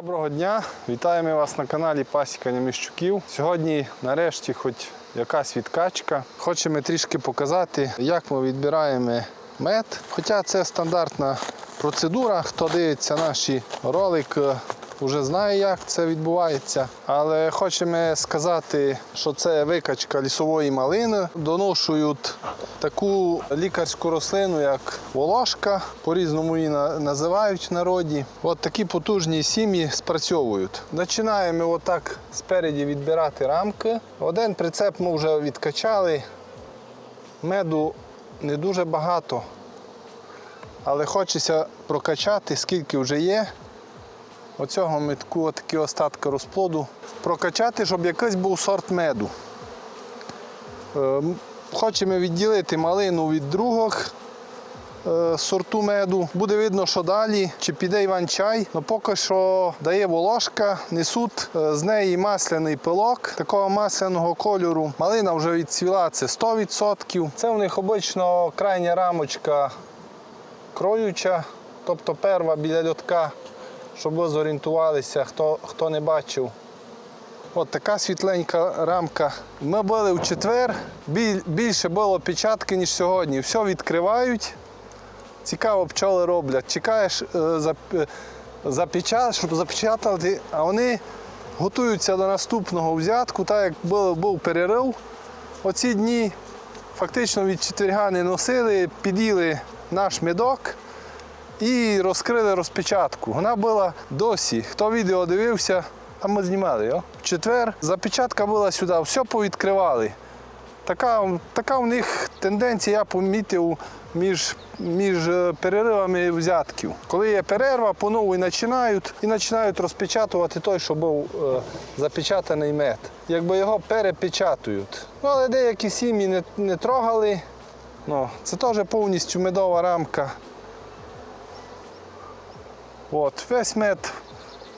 Доброго дня! Вітаємо вас на каналі Пасікання Міщуків. Сьогодні, нарешті, хоч якась відкачка. Хочемо трішки показати, як ми відбираємо мед. Хоча це стандартна процедура. Хто дивиться наші ролики, вже знає, як це відбувається. Але хочемо сказати, що це викачка лісової малини. Доношують таку лікарську рослину, як волошка, по-різному її називають в народі. От такі потужні сім'ї спрацьовують. Починаємо отак спереді відбирати рамки. Один прицеп ми вже відкачали. Меду не дуже багато, але хочеться прокачати, скільки вже є. Оцього метку, отакі остатки розплоду. Прокачати, щоб якийсь був сорт меду. Е, Хочемо відділити малину від других е, сорту меду. Буде видно, що далі, чи піде Іван-чай. Ну, поки що дає волошка, несуть е, з неї масляний пилок такого масляного кольору. Малина вже відцвіла, це 100%. Це в них обично крайня рамочка кроюча, тобто перва біля льотка, щоб ви зорієнтувалися, хто, хто не бачив. От така світленька рамка. Ми були в четвер, більше було печатки, ніж сьогодні. Все відкривають. Цікаво, пчоли роблять. Чекаєш, е, е, щоб запечатати, а вони готуються до наступного взятку, так як був, перерив. Оці дні фактично від четверга не носили, під'їли наш медок і розкрили розпечатку. Вона була досі. Хто відео дивився, там ми знімали його. В четвер запечатка була сюди, все повідкривали. Така, така у них тенденція, я помітив між, між е, переривами взятків. Коли є перерва, по новій починають і починають розпечатувати той, що був е, запечатаний мед. Якби його перепечатують. Ну, але деякі сім'ї не, не трогали. Ну, це теж повністю медова рамка. От, весь мед.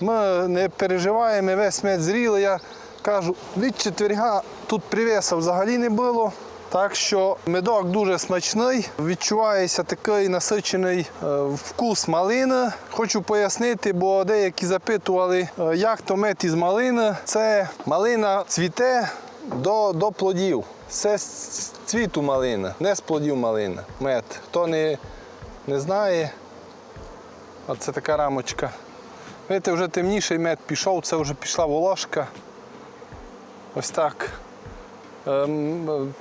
Ми не переживаємо, весь мед зрілий. Я кажу, від четверга тут привеса взагалі не було. Так що медок дуже смачний, відчувається такий насичений е, вкус малини. Хочу пояснити, бо деякі запитували, е, як то мед із малини. Це малина цвіте до, до плодів. Це з цвіту малина, не з плодів малина. Мед. Хто не, не знає, Оце така рамочка. Видите, вже темніший мед пішов, це вже пішла волошка. Ось так. Ем,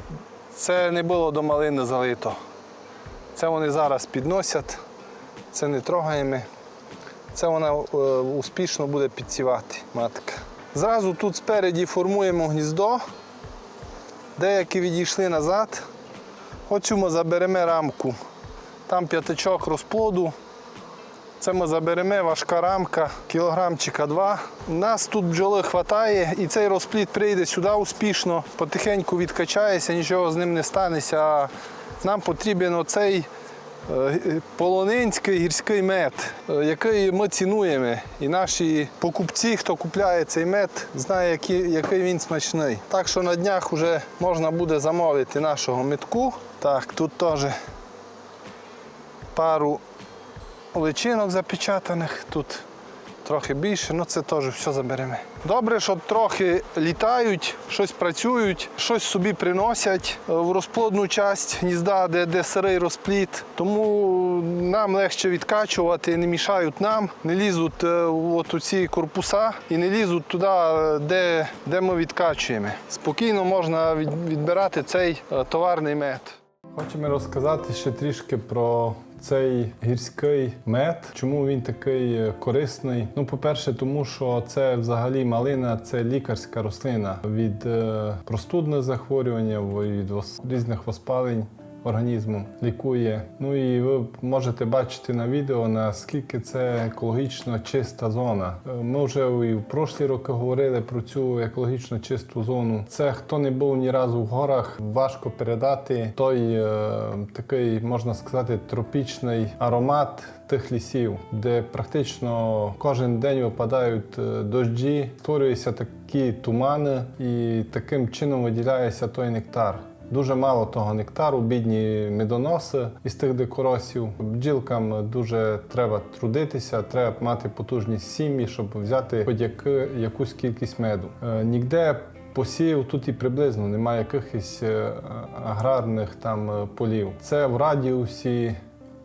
Це не було до малини залито. Це вони зараз підносять, це не трогаємо. Це вона е, успішно буде підсівати матка. Зразу тут спереді формуємо гніздо. Деякі відійшли назад. Оцю ми заберемо рамку. Там п'ятачок розплоду. Це ми заберемо важка рамка, кілограмчика два. Нас тут бджоли вистачає і цей розплід прийде сюди успішно, потихеньку відкачається, нічого з ним не станеться. А нам потрібен оцей е, полонинський гірський мед, е, який ми цінуємо. І наші покупці, хто купляє цей мед, знає, який він смачний. Так що на днях вже можна буде замовити нашого медку. Так, тут теж пару личинок запечатаних, тут трохи більше, ну це теж все заберемо. Добре, що трохи літають, щось працюють, щось собі приносять е, в розплодну часть гнізда, де, де сирий розплід. Тому нам легше відкачувати, не мішають нам, не лізуть е, от у ці корпуса і не лізуть туди, е, де, де ми відкачуємо. Спокійно можна відбирати цей товарний мед. Хочемо розказати ще трішки про цей гірський мед. Чому він такий е, корисний? Ну, по-перше, тому що це взагалі малина, це лікарська рослина від е, простудних захворювань, від різних воспалень. Організму лікує. Ну і ви можете бачити на відео, наскільки це екологічно чиста зона. Е, Ми вже і в прошлі роки говорили про цю екологічно чисту зону. Це хто не був ні разу в горах, важко передати той е, такий, можна сказати, тропічний аромат тих лісів, де практично кожен день випадають е, дощі, створюються такі тумани, і таким чином виділяється той нектар дуже мало того нектару, бідні медоноси із тих дикоросів. Бджілкам дуже треба трудитися, треба мати потужні сім'ї, щоб взяти хоч якусь кількість меду. Нігде Ніде посів тут і приблизно немає якихось е, аграрних там е, полів. Це в радіусі,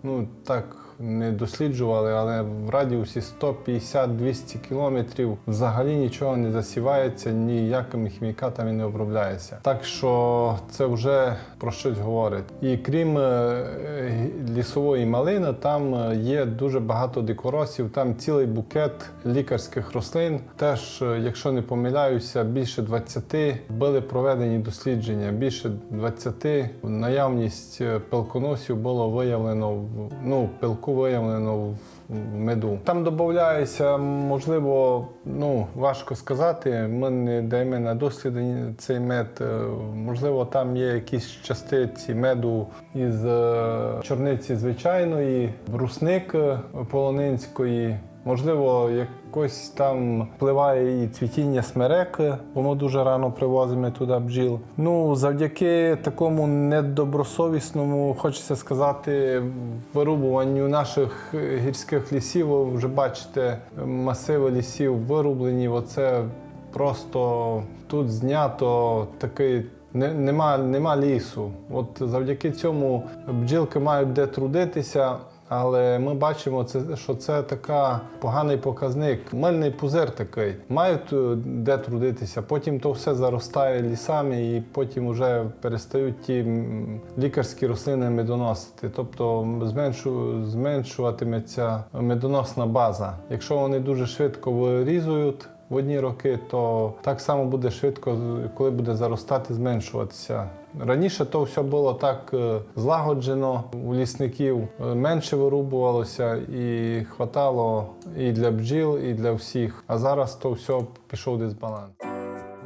ну так не досліджували, але в радіусі 150-200 кілометрів взагалі нічого не засівається, ніякими хімікатами не обробляється. Так що це вже про щось говорить. І крім е, лісової малини, там е, є дуже багато дикоросів, там цілий букет лікарських рослин. Теж, е, якщо не помиляюся, більше 20 були проведені дослідження. Більше 20 наявність е, пилконосів було виявлено ну, пилку виявлено в меду. Там додається, можливо, ну важко сказати. Ми не даємо на досліди цей мед. Е, Можливо, там є якісь частиці меду із е, чорниці звичайної, брусник е, полонинської. Можливо, якось там впливає і цвітіння смереки, ми дуже рано привозимо туди бджіл. Ну, завдяки такому недобросовісному, хочеться сказати, вирубуванню наших гірських лісів, ви вже бачите, масиви лісів вирублені. Оце просто тут знято такий. Нема, нема лісу. От завдяки цьому бджілки мають де трудитися, але ми бачимо, це, що це така поганий показник. Мильний пузир такий. Мають е, де трудитися, потім то все заростає лісами, і потім вже перестають ті лікарські рослини медоносити. Тобто зменшу, зменшуватиметься медоносна база. Якщо вони дуже швидко вирізують, в одні роки, то так само буде швидко, коли буде заростати, зменшуватися. Раніше то все було так е, злагоджено у лісників, е, менше вирубувалося і хватало і для бджіл, і для всіх. А зараз то все пішов дисбаланс.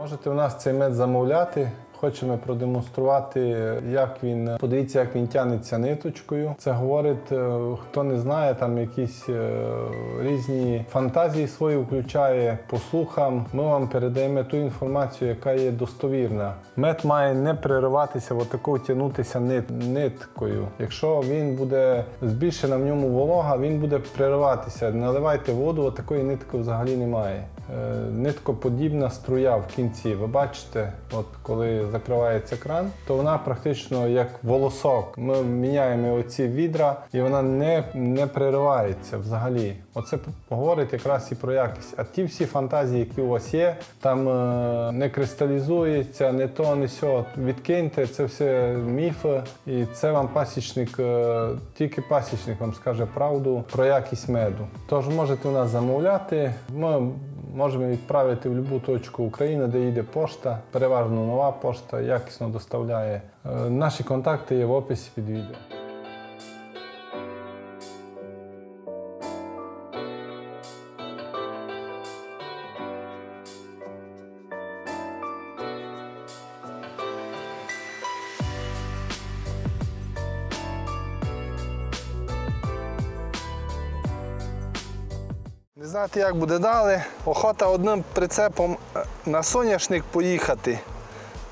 Можете у нас цей мед замовляти. Хочемо продемонструвати, як він подивіться, як він тянеться ниточкою. Це говорить, е, хто не знає, там якісь е, різні фантазії свої включає по слухам. Ми вам передаємо ту інформацію, яка є достовірна. Мед має не перериватися, отако тягнутися нит, ниткою. Якщо він буде збільшена в ньому волога, він буде перериватися. Наливайте воду, отакої нитки взагалі немає. Е, Ниткоподібна струя в кінці. Ви бачите, от коли закривається кран, то вона практично як волосок. Ми міняємо оці відра, і вона не, не переривається взагалі. Оце говорить якраз і про якість. А ті всі фантазії, які у вас є, там е, не кристалізується, не то, не сьо. Відкиньте, це все міфи. І це вам пасічник, е, тільки пасічник вам скаже правду про якість меду. Тож можете у нас замовляти. Ми можемо відправити в будь-яку точку України, де їде пошта, переважно нова пошта, якісно доставляє. Е, Наші контакти є в описі під відео. Не знати, як буде далі. Охота одним прицепом е, на соняшник поїхати.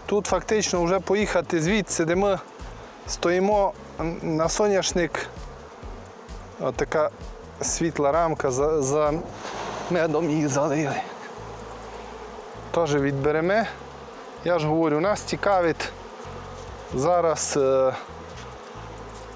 Тут фактично вже поїхати звідси, де ми стоїмо на соняшник. Ось така світла рамка за, за медом її залили. Теж відберемо. Я ж говорю, нас цікавить зараз е,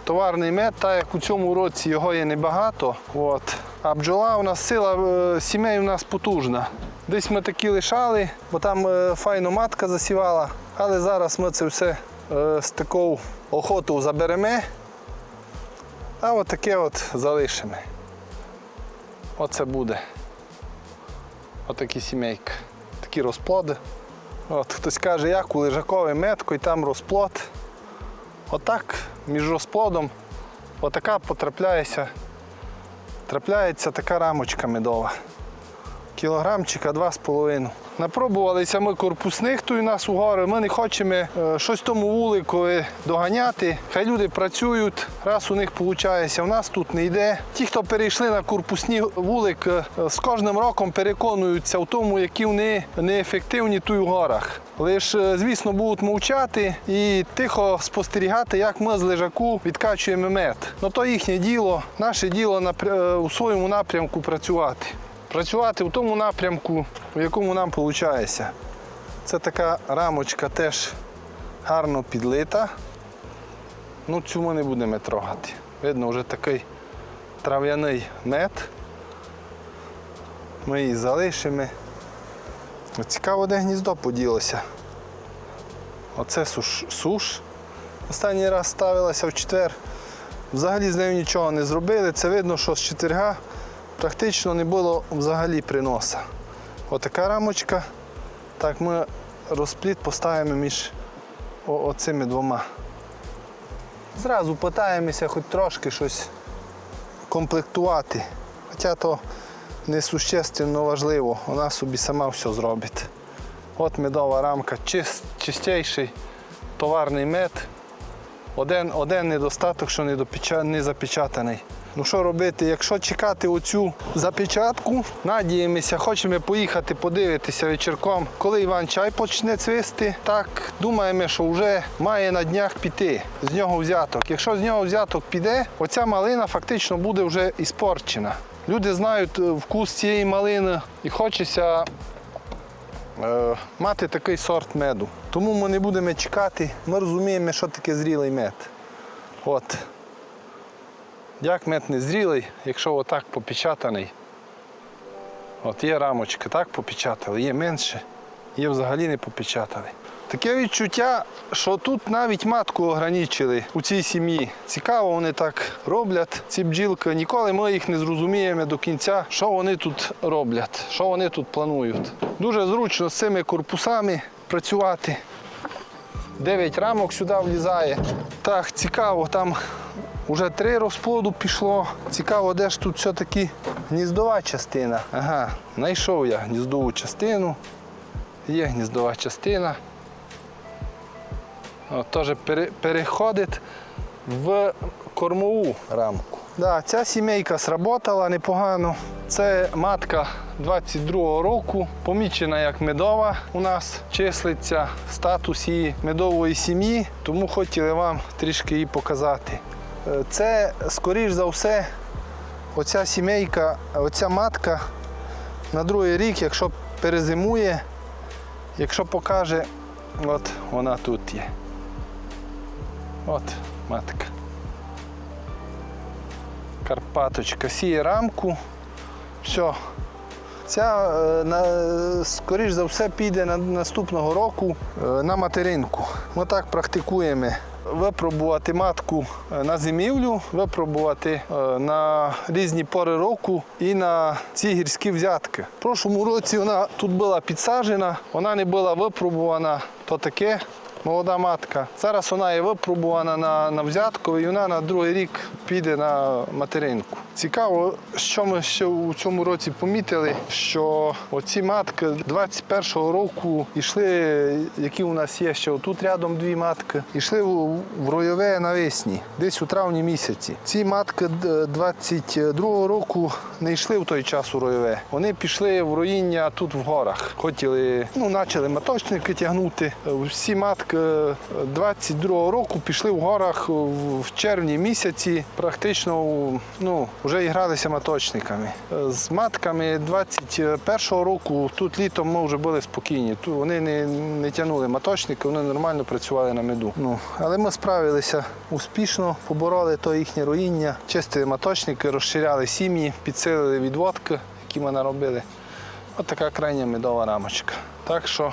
товарний мед, так як у цьому році його є небагато. От. А бджола у нас сила е, сімей у нас потужна. Десь ми такі лишали, бо там е, файно матка засівала. Але зараз ми це все е, з такою охотою заберемо. А таке от залишимо. Оце буде. Отакі сімейки. Такі розплоди. От хтось каже, як у лежаковий метко і там розплод. Отак між розплодом отака потрапляється, трапляється така рамочка медова. Кілограмчика 2,5. Напробувалися ми корпусних тут у нас у гори. Ми не хочемо е, щось тому вуликові доганяти. Хай люди працюють, раз у них виходить, у нас тут не йде. Ті, хто перейшли на корпусні вулик, е, з кожним роком переконуються в тому, які вони неефективні тут у горах. Лише, звісно, будуть мовчати і тихо спостерігати, як ми з лежаку відкачуємо мед. Ну то їхнє діло, наше діло е, у своєму напрямку працювати. Працювати в тому напрямку, у якому нам виходить. Це така рамочка теж гарно підлита. Ну, цю ми не будемо трогати. Видно, вже такий трав'яний мед. Ми її залишимо. Цікаво, де гніздо поділося. Оце суш. суш. Останній раз ставилася в четвер. Взагалі з нею нічого не зробили. Це видно, що з четверга практично не було взагалі приноса. Отака рамочка. Так, ми розпліт поставимо між оцими двома. Зразу питаємося хоч трошки щось комплектувати. Хоча то не существенно важливо, вона собі сама все зробить. От медова рамка, чист, чистіший товарний мед. Один, один недостаток, що не, допеча- не запечатаний. Ну що робити, якщо чекати оцю запечатку, надіємося, хочемо поїхати подивитися вечірком, коли Іван чай почне цвісти. Так думаємо, що вже має на днях піти з нього взяток. Якщо з нього взяток піде, оця малина фактично буде вже іспорчена. Люди знають е, вкус цієї малини і хочеться е, мати такий сорт меду. Тому ми не будемо чекати, ми розуміємо, що таке зрілий мед. От. Як мед не зрілий, якщо отак попечатаний. От є рамочка, так попечатали, є менше, є взагалі не попечатали. Таке відчуття, що тут навіть матку ограничили у цій сім'ї. Цікаво, вони так роблять, ці бджілки. Ніколи ми їх не зрозуміємо до кінця, що вони тут роблять, що вони тут планують. Дуже зручно з цими корпусами працювати. Дев'ять рамок сюди влізає. Так, цікаво, там вже три розплоду пішло. Цікаво, де ж тут все-таки гніздова частина. Ага, знайшов я гніздову частину. Є гніздова частина. От, теж пере- переходить в кормову рамку. Да, ця сімейка сработала непогано. Це матка 22-го року, помічена як медова у нас числиться статус її медової сім'ї, тому хотіли вам трішки її показати. Це, скоріш за все, оця сімейка, оця матка на другий рік, якщо перезимує, якщо покаже, от вона тут є. От матка. Карпаточка сіє рамку. Все. Ця, е, на, скоріш за все, піде на, наступного року е, на материнку. Ми так практикуємо. Випробувати матку е, на зимівлю, випробувати на різні пори року і на ці гірські взятки. В прошлому році вона тут була підсаджена, вона не була випробувана, то таке молода матка. Зараз вона є випробувана на, на взятку і вона на другий рік піде на материнку. Цікаво, що ми ще у цьому році помітили, що оці матки 21-го року йшли, які у нас є ще отут рядом дві матки, йшли в, ройове навесні, десь у травні місяці. Ці матки 22-го року не йшли в той час у ройове. Вони пішли в роїння тут в горах. Хотіли, ну, почали маточники тягнути. Всі матки 22-го року пішли в горах в червні місяці, практично ну, вже і гралися маточниками. З матками 21-го року тут літом ми вже були спокійні. Тут вони не, не тягнули маточники, вони нормально працювали на меду. Ну, але ми справилися успішно, побороли то їхнє руїння, чистили маточники, розширяли сім'ї, підсилили відводки, які ми наробили. Ось така крайня медова рамочка. Так що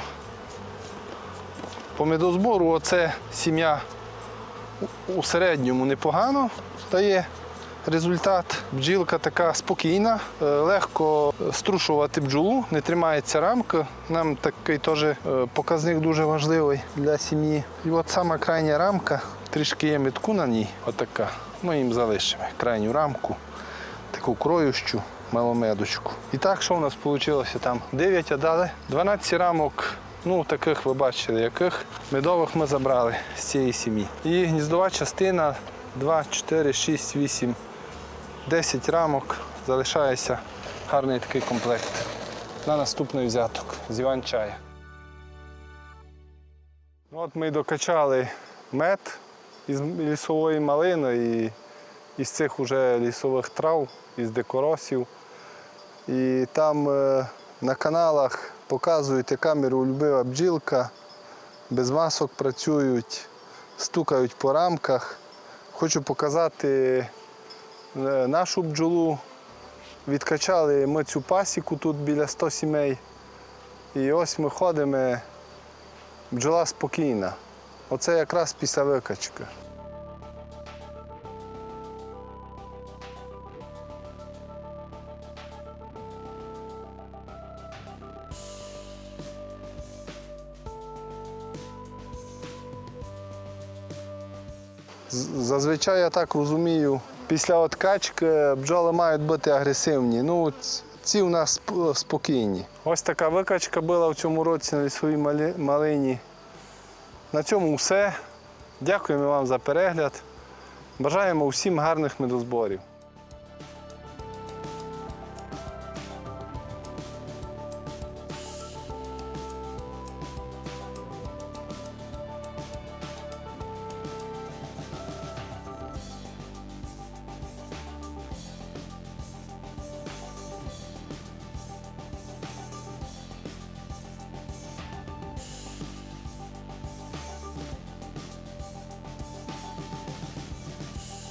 по медозбору оце сім'я у- середньому непогано дає результат. Бджілка така спокійна, е, легко струшувати бджолу, не тримається рамка. Нам такий теж е, показник дуже важливий для сім'ї. І от сама крайня рамка, трішки є метку на ній, отака. Ми їм залишимо крайню рамку, таку кроющу. маломедочку. І так, що у нас вийшло там? 9 дали, 12 рамок, ну таких ви бачили, яких медових ми забрали з цієї сім'ї. І гніздова частина 2, 4, 6, 8, 10 рамок. Залишається гарний такий комплект. На наступний взяток з Іван-чая. От ми докачали мед із лісової малини і із цих уже лісових трав, із декоросів. І там е, на каналах показують, яка миролюбива бджілка, без масок працюють, стукають по рамках. Хочу показати е, нашу бджолу. Відкачали ми цю пасіку тут біля 100 сімей. І ось ми ходимо, бджола спокійна. Оце якраз після викачки. Зазвичай я так розумію, після откачки бджоли мають бути агресивні. Ну, ці у нас спокійні. Ось така викачка була в цьому році на лісовій малині. На цьому все. Дякуємо вам за перегляд. Бажаємо всім гарних медозборів.